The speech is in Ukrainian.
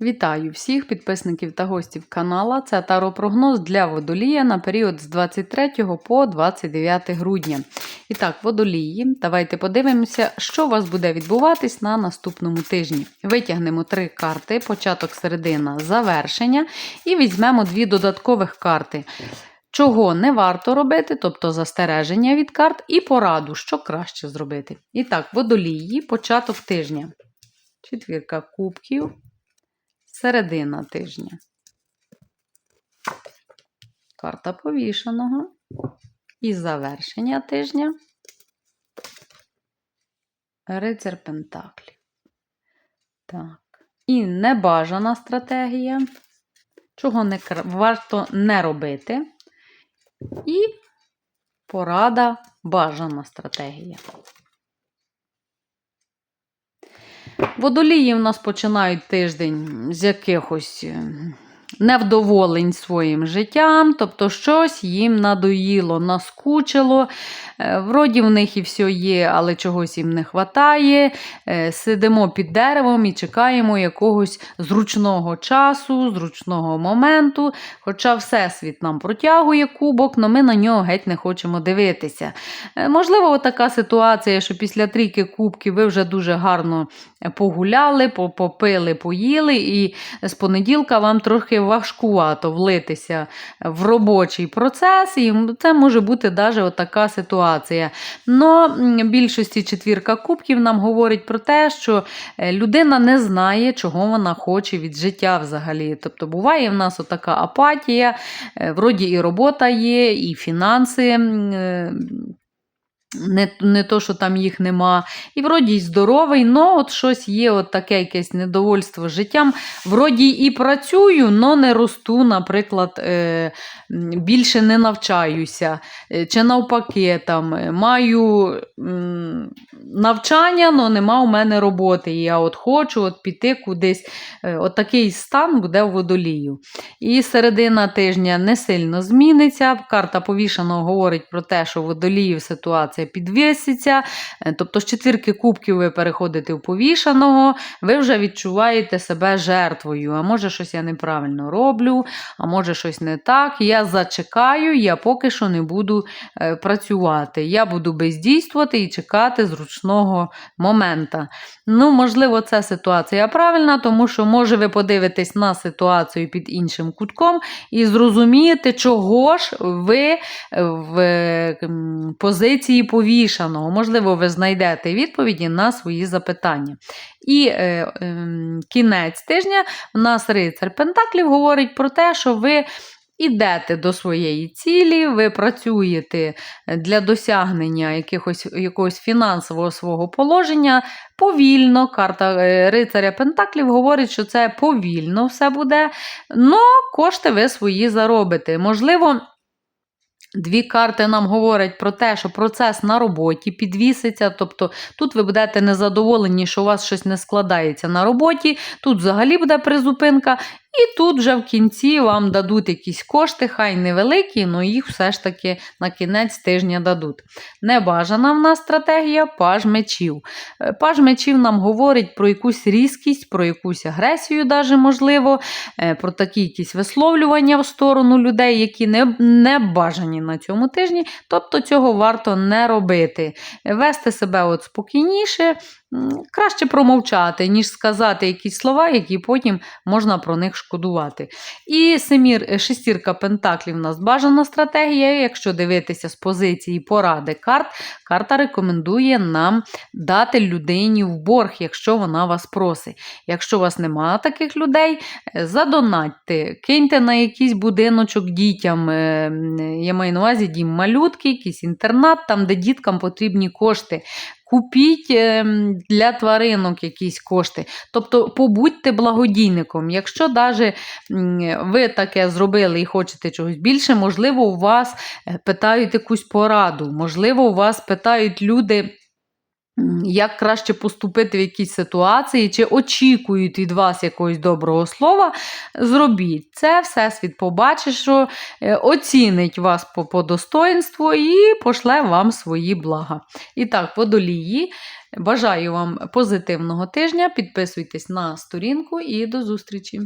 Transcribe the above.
Вітаю всіх підписників та гостів канала. Це таро-прогноз для водолія на період з 23 по 29 грудня. І так, водолії, давайте подивимося, що у вас буде відбуватись на наступному тижні. Витягнемо три карти: початок, середина, завершення, і візьмемо дві додаткових карти. Чого не варто робити, тобто застереження від карт, і пораду, що краще зробити. І так, водолії, початок тижня. Четвірка кубків середина тижня. Карта повішаного. І завершення тижня. Рицар Пентаклів. Так. І небажана стратегія. Чого не варто не робити. І порада бажана стратегія. Водолії в нас починають тиждень з якихось е, невдоволень своїм життям, тобто щось їм надоїло, наскучило. Е, Вроді в них і все є, але чогось їм не вистачає. Сидимо під деревом і чекаємо якогось зручного часу, зручного моменту. Хоча Всесвіт нам протягує кубок, але ми на нього геть не хочемо дивитися. Е, Можливо, така ситуація, що після трійки кубків ви вже дуже гарно погуляли, попили, поїли, і з понеділка вам трохи важкувато влитися в робочий процес, і це може бути навіть така ситуація. Но більшості четвірка кубків нам говорить про те, що е, людина не знає, чого вона хоче від життя взагалі. Тобто буває в нас отака апатія, е, вроді і робота є, і фінанси. Не, не то, що там їх нема, і вроді й здоровий, но от щось є, от таке якесь недовольство життям. Вроді і працюю, но не росту, наприклад, е, більше не навчаюся. Е, Чи навпаки, там, е, маю навчання, але нема у мене роботи. І я от хочу от піти кудись. Е, От такий стан буде у водолію. І середина тижня не сильно зміниться. Карта повішаного говорить про те, що у водоліїв ситуація підвиситься. Е, Тобто з четвірки кубків ви переходите в повішаного, ви вже відчуваєте себе жертвою. А може, щось я неправильно роблю, а може, щось не так. Я зачекаю, я поки що не буду е, працювати. Я буду бездійствувати і чекати зручного момента. Ну, можливо, ця ситуація правильна, тому що, може, ви подивитесь на ситуацію під іншим кутком і зрозумієте, чого ж ви в е, позиції повішаного. Можливо, ви знайдете відповіді на свої запитання. І е, ем, кінець тижня у нас рицар Пентаклів говорить про те, що ви. Ідете до своєї цілі, ви працюєте для досягнення якихось, якогось фінансового свого положення повільно. Карта е, рицаря Пентаклів говорить, що це повільно все буде, але кошти ви свої заробите. Можливо, Дві карти нам говорять про те, що процес на роботі підвіситься. Тобто тут ви будете незадоволені, що у вас щось не складається на роботі, тут взагалі буде призупинка, і тут вже в кінці вам дадуть якісь кошти, хай невеликі, але їх все ж таки на кінець тижня дадуть. Небажана в нас стратегія паж мечів. Е, Паж мечів нам говорить про якусь різкість, про якусь агресію, даже можливо, е, про такі якісь висловлювання в сторону людей, які не, не бажані на цьому тижні. Тобто цього варто не робити. Вести себе от спокійніше, краще промовчати, ніж сказати якісь слова, які потім можна про них шкодувати. І семір, е, шестірка пентаклів у нас бажана стратегія. Якщо дивитися з позиції поради карт, карта рекомендує нам дати людині в борг, якщо вона вас просить. Якщо у вас немає таких людей, е, задонатьте, киньте на якийсь будиночок дітям. е, Я маю на увазі дім малютки, якийсь інтернат, там, де діткам потрібні кошти. Купіть ем, для тваринок якісь кошти. Тобто побудьте благодійником. Якщо навіть ви таке зробили і хочете чогось більше, можливо, у вас е, питають якусь пораду, можливо, у вас питають люди. Як краще поступити в якійсь ситуації, чи очікують від вас якогось доброго слова, зробіть це, всесвіт побачить, що е, оцінить вас по, по достоинству і пошле вам свої блага. І так, водолії. Бажаю вам позитивного тижня. Підписуйтесь на сторінку і до зустрічі!